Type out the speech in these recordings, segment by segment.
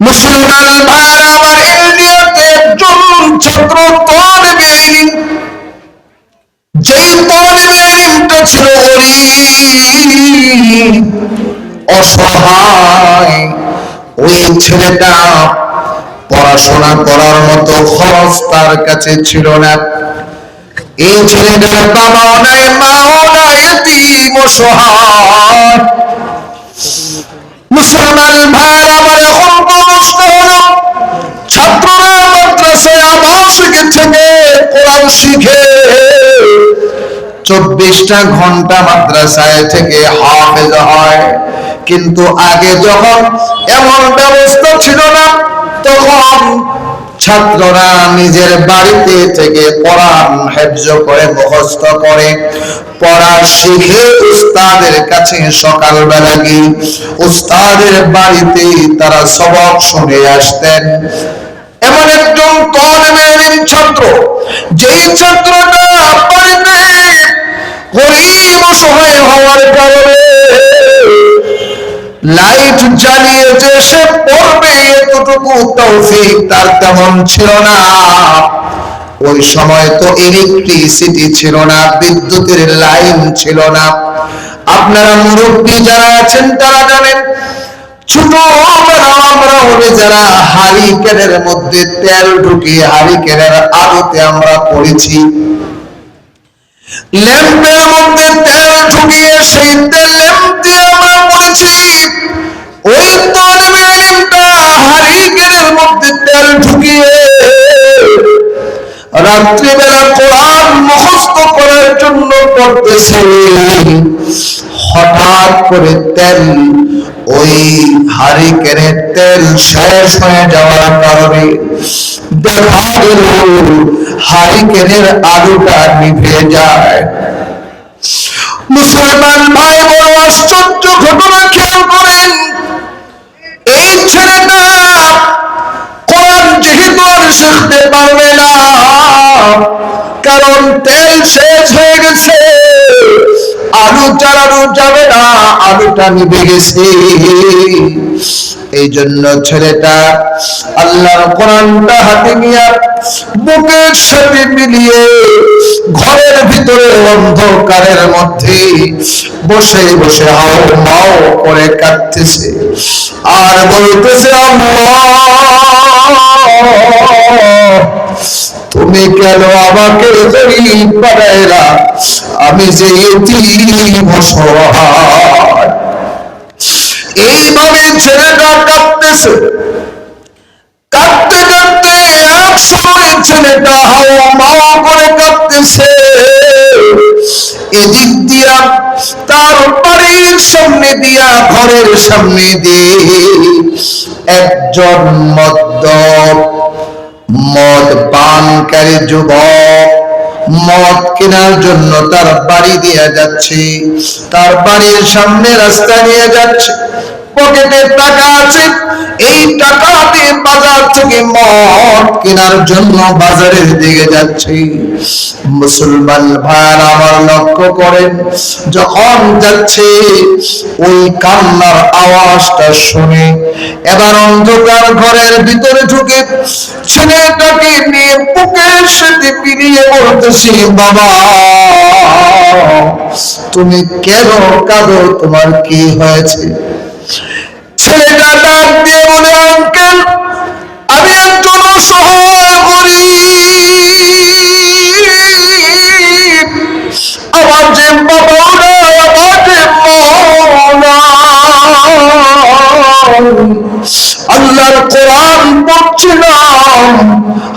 মুসলমান ভাইরা আমার ইন্ডিয়াতে একজন ছাত্র তলবে যেই তলবে ইলমটা ছিল অসহায়। ওই ছেলেটা পড়াশোনা করার মতো খরচ তার কাছে ছিল না। এই ছেলেটার বাবাও নাই, মাও নাই অসহায়। মুসলমান ভাইয়ের আমার এখন প্রশ্ন হলো ছাত্ররা মাদ্রাসায় থেকে কোরআন শিখে চব্বিশটা ঘণ্টা মাদ্রাসায় থেকে হাফেজ হয়। কিন্তু আগে যখন এমন ব্যবস্থা ছিল না, তখন ছাত্ররা নিজের বাড়িতে থেকে কোরআন হেফজ করে, মুখস্থ করে, পড়া শিখে উস্তাদের কাছে সকালবেলা গিয়ে উস্তাদের বাড়িতে তারা সবক শুনে আসতেন। এমন একজন ইলম ছাত্র, যেই ছাত্রটা বাড়িতে গরিব অসহায় হওয়ার কারণে লাইট জ্বালিয়ে যে সে পড়বে এতটুকু তৌফিক তার তেমন ছিল না। ওই সময় তো ইলেকট্রিসিটি ছিল না, বিদ্যুতের লাইন ছিল না। আপনারা মুরব্বী যারা আছেন তারা জানেন ছোটবেলা আমরা হলে যারা হারিকেনের মধ্যে তেল ঢুকিয়ে হারিকেনের আলোতে আমরা পড়েছি। ল্যাম্পের মধ্যে তেল ঢুকিয়ে সেই তেল ল্যাম্প দিয়ে আমরা পড়েছি। ওই তলবে ইলমটা হারিকেনের মধ্যে তেল ঢুকিয়ে রাত্রিবেলা কোরআন মুখস্থ করার জন্য পড়তেছে। হঠাৎ করে তেল ওই হারিকেনের তেল শেষ হয়ে যাওয়ার কারণে দেখা গেল হারিকেনের আলোটা নিভে যায়। মুসলমান ভাই বড় আশ্চর্য ঘটনা খেয়াল করেন, এই ছেলেটা কোরআন যেহেতু আর শিখতে পারবে না, কারণ তেল শেষ হয়ে গেছে। আলু যাবে না আলুটা নিভে গেছে। এই জন্য ছেলেটা আল্লাহর কোরআনটা হাতে নিয়ে বুকের সাথে মিলিয়ে ঘরের ভিতরে অন্ধকারের মধ্যে বসে বসে হাও মাও করে কাঁদতেছে। আর বলতেছে, আল্লাহ! তুমি কেন আমাকে গরিব বানাইলা আমি যে এইভাবে ছেলেটা কাঁদতেছে। কাঁদতে কাঁদতে এক সময় ছেলেটা হাওয়া মাওয়া করে কাঁদতেছে। এদিক দিয়া তার বাড়ির সামনে দিয়া, ঘরের সামনে দিয়ে একজন মদ্য মদ পানকারী যুবক মদ কেনার জন্য তার বাড়ি দিয়ে যাচ্ছে। তার বাড়ির সামনে রাস্তা নিয়ে যাচ্ছে। পকেটে টাকা আছে, এই টাকা দিয়ে বাজার থেকে মদ কেনার জন্য বাজারের দিকে যাচ্ছে। মুসলমান ভাইয়ার আমার লক্ষ্য করেন, যখন যাচ্ছে, ওই কান্নার আওয়াজটা শুনে এবার অন্ধকার ঘরের ভিতরে ঢুকে ছেলেটাকে নিয়ে বুকের সাথে পিড়িয়ে বলতেছি, বাবা, তুমি কেন কাঁদো? তোমার কি হয়েছে? ছেলেটা ডাক দিয়ে বলে আঙ্কেল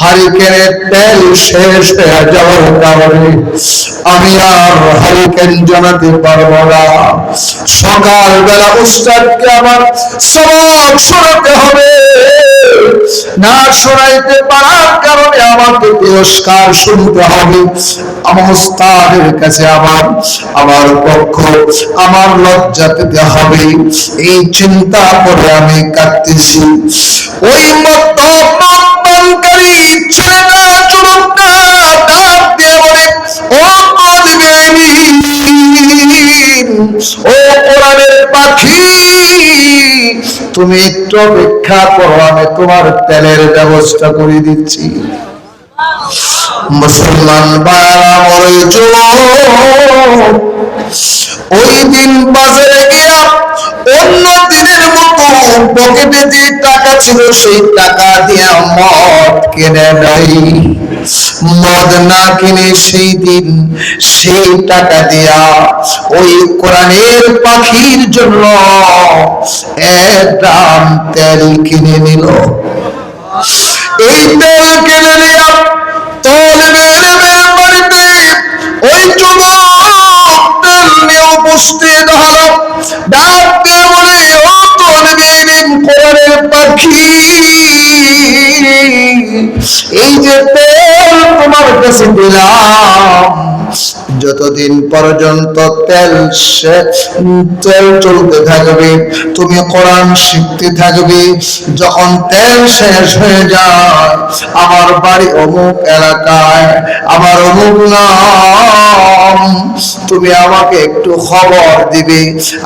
হারিকেনের তেল শেষ হয়ে যাওয়ার কারণে আমি আর হারিকেন জানাতে পারব না। উস্তাদকে আমার শোনাতে হবে। না শোনাইতে পারার কারণে আমাকে পুরস্কার শুনতে হবে। আমার উস্তাদের কাছে আমার আমার পক্ষ, আমার লজ্জা পেতে হবে। এই চিন্তা করে আমি কাঁদতেছি। ওই মত পাখি, তুমি একটু অপেক্ষা করো, আমি তোমার তেলের ব্যবস্থা করে দিচ্ছি। মুসলমান ওই দিন অন্য দিনের পকেটে যে টাকা ছিল, সেই টাকা দিয়ে মদ কিনে নাই মদ না কিনে সেই দিন, সেই টাকা দিয়া ওই কোরআনের পাখির জন্য এক ড্রাম তেল কিনে নিল। এই তেল কিনে নিয়া তলবের বাড়িতে। ওই যুবক তেল নিয়ে উপস্থিত হলো। এই যে তেল তোমার কাছে দিলাম। যতদিন পর্যন্ত তেল তেল চলতে থাকবে তুমি কোরআন শিখতে থাকবে, যখন তেল শেষ হয়ে যায়, আমার বাড়ি অমুক এলাকায়, আমার অমুক নাম, তুমি আমাকে একটু খবর দিবে,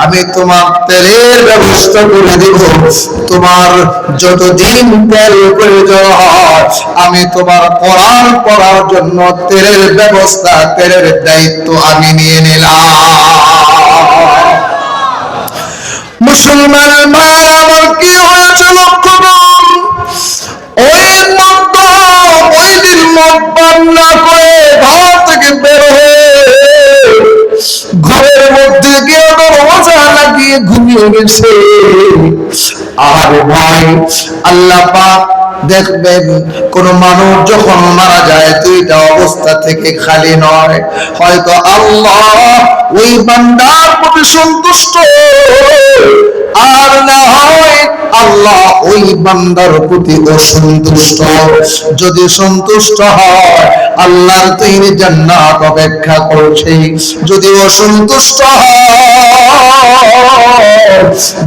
আমি তোমার তেলের ব্যবস্থা করে দিব। তোমার যতদিন তেল প্রয়োজন আমি তোমার কোরআন পড়ার জন্য তেলের ব্যবস্থা, তেলের দায়িত্ব আমি নিয়ে নিলাম। মুসলমান ভাই আমার কি হয়েছে লক্ষ্য করুন ওই মত ওই দিন না করে ঘর থেকে বের হয়ে ঘরের মধ্যে দরজা লাগিয়ে ঘুমিয়ে গেছে। আর ভাই, আল্লাহ পাক দেখবেন, কোন মানুষ যখন মারা যায়, দুইটা অবস্থা থেকে খালি নয়। হয়তো আল্লাহ ওই বান্দার প্রতি সন্তুষ্ট। আর না হয় আল্লাহ ওই বান্দার প্রতি অসন্তুষ্ট। যদি সন্তুষ্ট হয় জান্নাত অপেক্ষা করছে। যদি অসন্তুষ্ট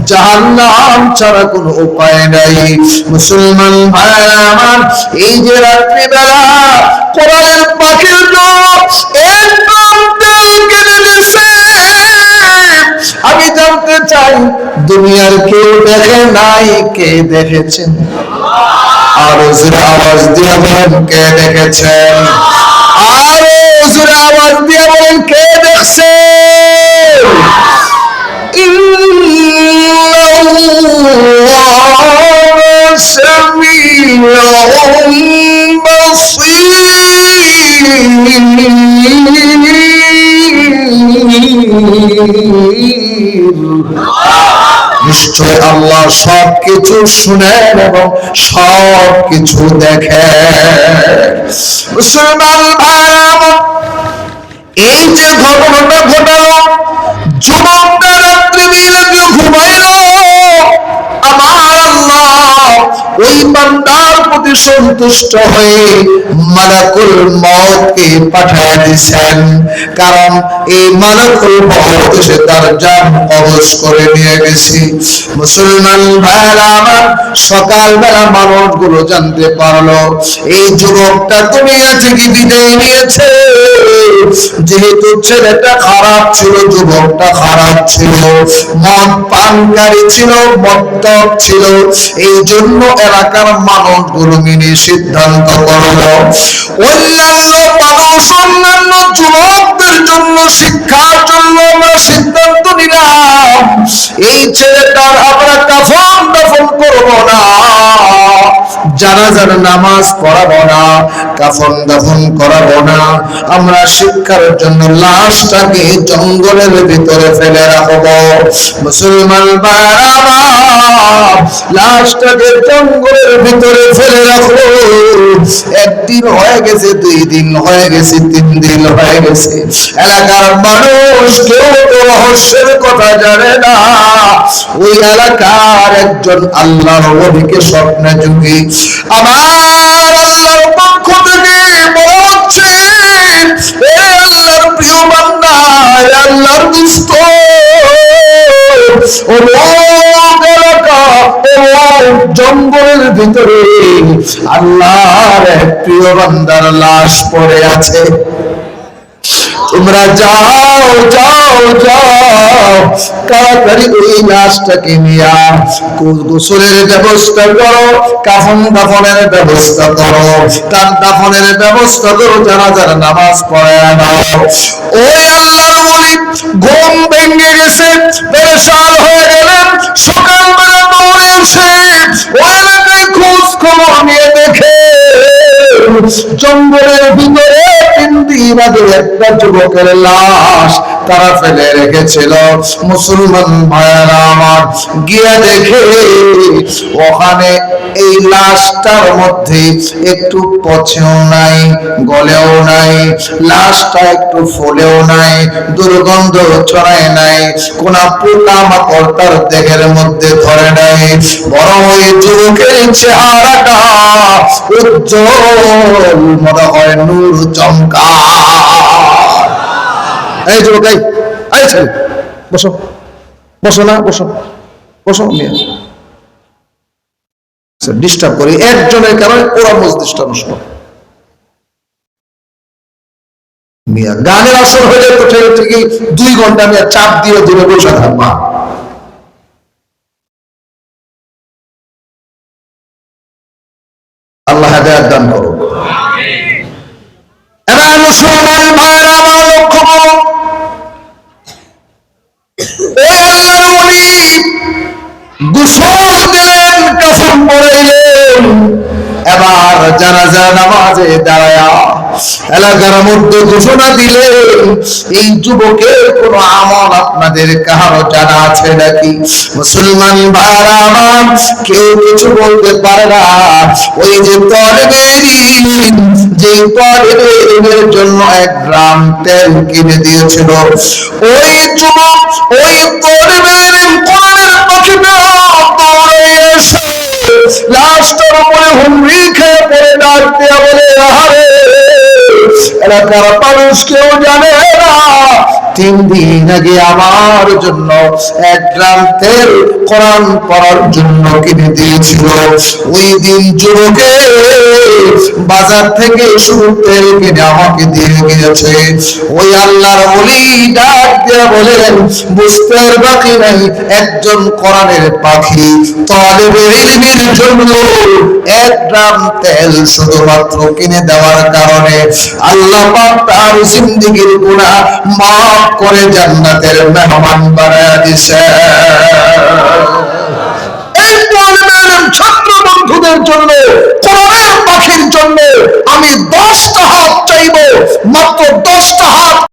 জাহান্নাম ছাড়া কোনো উপায় নাই। মুসলমান ভাইরা আমার, এই যে রাত্রিবেলা কোরআনের পাখির চাই দুনিয়ার কেউ দেখে নাই, কে দেখেছেন? আর জোরে আওয়াজ দিয়ে বলেন, কে দেখেছেন? আর জোরে আওয়াজ দিয়ে বলেন, কে দেখছে নিশ্চয় আল্লাহ সব কিছু শুনেন এবং সব কিছু দেখেন। মুসলমান এই যে ঘটনাটা ঘটালো, যুবকটা রাত্রি মিলে ঘুমাইল, আমার আল্লাহ ওই বান্দার প্রতি সন্তুষ্ট হয়ে মালাকুল মতকে পাঠিয়ে দিয়েছেন। কারণ এই মালাকুল মত এসে তার জান কবজ করে নিয়ে গেছে। মুসলমান ভাইরা আমার সকালবেলা মানুষগুলো জানতে পারল, এই যুবকটা দুনিয়া থেকে বিদায় নিয়েছে। যেহেতু ছেলেটা খারাপ ছিল, যুবকটা খারাপ ছিল, মদ পানকারী ছিল, মদ্যপ ছিল এই জন্য এলাকার মানুষগুলো মিলে সিদ্ধান্ত করল, অন্যান্য মানুষ অন্যান্য যুবকদের জন্য, শিক্ষার জন্য আমরা সিদ্ধান্ত নিলাম, এই ছেলেটার আমরা কাফন দাফন করব না, জানাজার নামাজ পড়াবো না কাফন দাফন করাবো না। আমরা শিক্ষার জন্য লাশটাকে জঙ্গলের ভিতরে ফেলে রাখব। মুসলমান লাশটাকে জঙ্গলের ভিতরে ফেলে রাখব। একদিন হয়ে গেছে, দুই দিন হয়ে গেছে, তিন দিন হয়ে গেছে। এলাকার মানুষ কেউ তো রহস্যের কথা জানে না। ওই এলাকার একজন আল্লাহর ওলিকে স্বপ্নে যুগী আমার আল্লাহর জঙ্গলের ভিতরে। আল্লাহর প্রিয় বান্দার লাশ পড়ে আছে। তোমরা যাও যাও যাও। তাড়াতাড়ি ওই লাশটাকে গোসলের ব্যবস্থা করো, কাফন দাফনের ব্যবস্থা করো তার দাফনের ব্যবস্থা করো নামাজ পড়ে নাও ওই আল্লাহর বলি ঘুম ভেঙে গেছে পেরেশান হয়ে গেলেন সকালবেলা দৌড়ে এসে ওই এলাকায় খোঁজ খবর নিয়ে দেখে। জঙ্গলের ভিতরে তিনটি বাদে একটা যুবকের লাশ। তারা ফেলে রেখেছিল। মুসলমান ভাইয়ারা আমার, গিয়ে দেখে। ওখানে এই লাশটার মধ্যে একটু পচেও নাই, গলেও নাই, লাশটা একটু ফুলেও নাই, দুর্গন্ধ ছড়ায় নাই, কোন পোকা মাকড় তার দেহের মধ্যে ধরে নাই। বরং ওই যুবকের চেহারাটা উজ্জ্বল, মনে হয় নূর চমকা। এই যুবক, এই এই ছেলে, বসো। বসো না, বসো। বসো মেয়ে ডিস্টার্ব করি। একজনের কারণে ওরা মস্তিষ্কটা নষ্ট। মিয়া, গানের আসর হলে তো ঠিক ঠিকই দুই ঘণ্টা মিয়া চাপ দিয়ে দিলে বসে থাকবা। জানাজা নামাজে দাঁড়ায়া, এলাকার মধ্যে ঘোষণা দিলেন এই যুবকের কোন আমল আপনাদের কারও জানা আছে নাকি? মুসলমান ভাইরা আমার, কেউ কিছু বলতে পারে না। ওই যে তরবেরি, যে তরবেরির জন্য এক গ্রাম তেল কিনে দিয়েছিল। ওই যুবক, ওই তরবেরি কোরআনের পাখিটা দৌড়ে এসে লাশটার উপরে হুমড়ি খেয়ে ডাক বলে, আহারে, এলাকার মানুষ কেউ জানে না। তিন দিন আগে আমার জন্য এক গ্রাম তেল কোরআন পড়ার জন্য কিনে দিয়েছিল। ওই দিন যুবকে বাজার থেকে শুরু তেল কিনে আমাকে দিয়ে গিয়েছে। ওই আল্লাহর বলি ডাক দিয়া বলেন, বুঝতে বাকি নাই, একজন কোরআনের পাখি তলেবের ইলমের জন্য এক গ্রাম তেল শুধুমাত্র কিনে দেওয়ার কারণে আল্লাহ পাক তার জিন্দেগির গুনাহ মাফ করে জান্নাতের মেহমান বানায় দিছে এই ছাত্র বন্ধুদের জন্য কোরআনের পাখির জন্য আমি দশটা হাত চাইব মাত্র দশটা হাত